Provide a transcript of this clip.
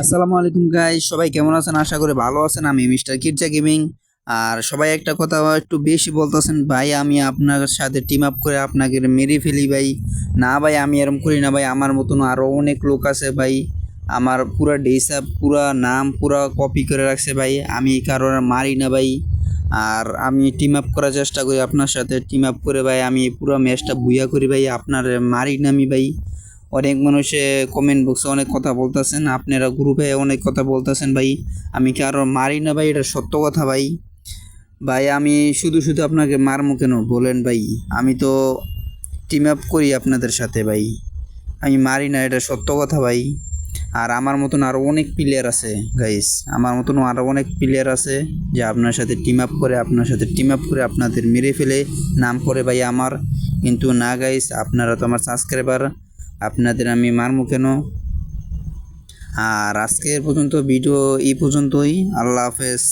আসসালামু আলাইকুম গাই সবাই কেমন আছেন? আশা করি ভালো আছেন। আমি মিস্টার কিরচা গেমিং আর সবাই একটা কথা একটু বেশি বলতেছেন, ভাই, আমি আপনার সাথে টিম আপ করে আপনাকে মেরে ফেলি ভাই। না ভাই, আমি এরম করি না ভাই, আমার মতন আরও অনেক লোক আছে ভাই। আমার পুরা ডেসা পুরা নাম পুরা কপি করে রাখছে ভাই। আমি কারোর মারি না ভাই। আর আমি টিম আপ করার চেষ্টা করি আপনার সাথে। টিম আপ করে ভাই, আমি পুরো ম্যাচটা বুইয়া করি ভাই। আপনার মারি না আমি ভাই। অনেক মানুষে কমেন্ট বক্সে অনেক কথা বলতেছেন, আপনারা গ্রুপে অনেক কথা বলতেছেন ভাই। আমি কি আরও মারি না ভাই? এটা সত্য কথা ভাই। ভাই, আমি শুধু শুধু আপনাকে মারমু কেন? বলেন ভাই, আমি তো টিম আপ করি আপনাদের সাথে ভাই। আমি মারি না, এটা সত্য কথা ভাই। আর আমার মতন আরও অনেক প্লেয়ার আছে গাইস আমার মতন আরও অনেক প্লেয়ার আছে যে আপনার সাথে টিম আপ করে, আপনার সাথে টিম আপ করে আপনাদের মেরে ফেলে, নাম করে ভাই আমার। কিন্তু না গাইস আপনারা তো আমার সাবস্ক্রাইবার আপনাদের আমি মারমু কেন? আর আজকের পর্যন্ত ভিডিও এই পর্যন্তই। আল্লাহ হাফেজ।